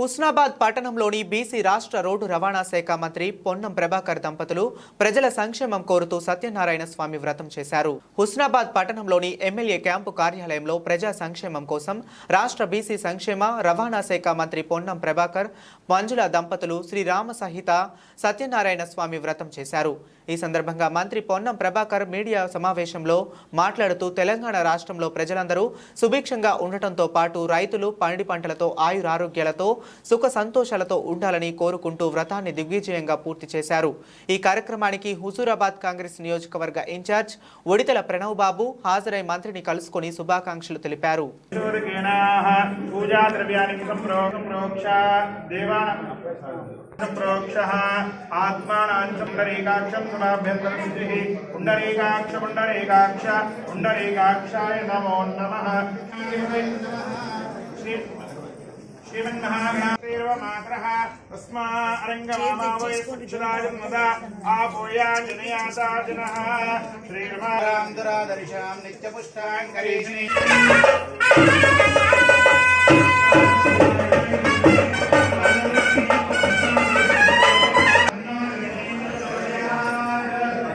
హుస్నాబాద్ పట్టణంలోని బీసీ రాష్ట్ర రోడ్డు రవాణా శాఖ మంత్రి పొన్నం ప్రభాకర్ దంపతులు ప్రజల సంక్షేమం కోరుతూ సత్యనారాయణ స్వామి వ్రతం చేశారు. హుస్నాబాద్ పట్టణంలోని ఎమ్మెల్యే క్యాంపు కార్యాలయంలో ప్రజా సంక్షేమం కోసం రాష్ట్ర బీసీ సంక్షేమ రవాణా శాఖ మంత్రి పొన్నం ప్రభాకర్ మంజుల దంపతులు శ్రీరామ సహిత సత్యనారాయణ స్వామి వ్రతం చేశారు. ఈ సందర్భంగా మంత్రి పొన్నం ప్రభాకర్ మీడియా సమావేశంలో మాట్లాడుతూ తెలంగాణ రాష్ట్రంలో ప్రజలందరూ సుభిక్షంగా ఉండటంతో పాటు రైతులు పండి పంటలతో ఆయురారోగ్యాలతో సుఖ సంతోషాలతో ఉండాలని కోరుకుంటూ వ్రతాన్ని దిగ్విజయంగా పూర్తి చేశారు. ఈ కార్యక్రమానికి హుజూరాబాద్ కాంగ్రెస్ నియోజకవర్గ ఇన్ఛార్జ్ ఒడితల ప్రణవ్ బాబు హాజరై మంత్రిని కలుసుకొని శుభాకాంక్షలు తెలిపారు. प्रोक्षः आत्मानां च पुण्डरेकाक्षं नमो नमः।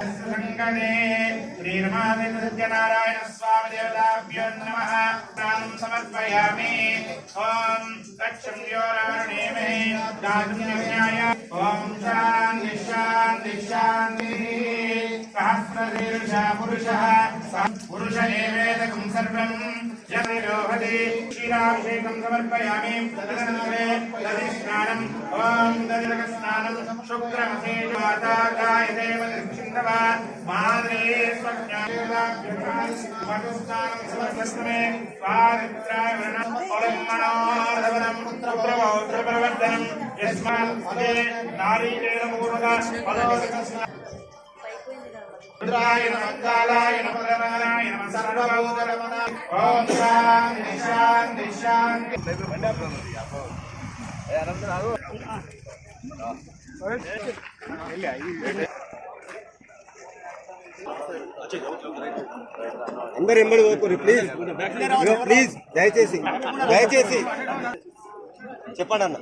సంగమే శ్రీరమాదే సత్యనారాయణ స్వామి దేవతాభ్యో నమ ప్రాణం సమర్పయామి ఓం దక్షం యోరాణేమే రాజన్యాయ ఓం శాంతి శాంతి శాంతి సహస్రశీర్ష పురుష పురుష ఏవేదకం సర్వం జనిరోహతి క్షీరాభిషేకం సమర్పయామి తదనంతరే స్నానం ఓం దదిలక స్నానం శుక్రమసే సంగీతవాన్ మహాదేవస్వమే స్వామిత్రాయణం పుత్రవర్ధనం యస్మాన్ నారీకేణమూర్వగా రుద్రాయ నమకాలాయ నమరాయ నమ అందరు ఎంబడి పోకూరు ప్లీజ్ ప్లీజ్ దయచేసి దయచేసి. చెప్పండి అన్న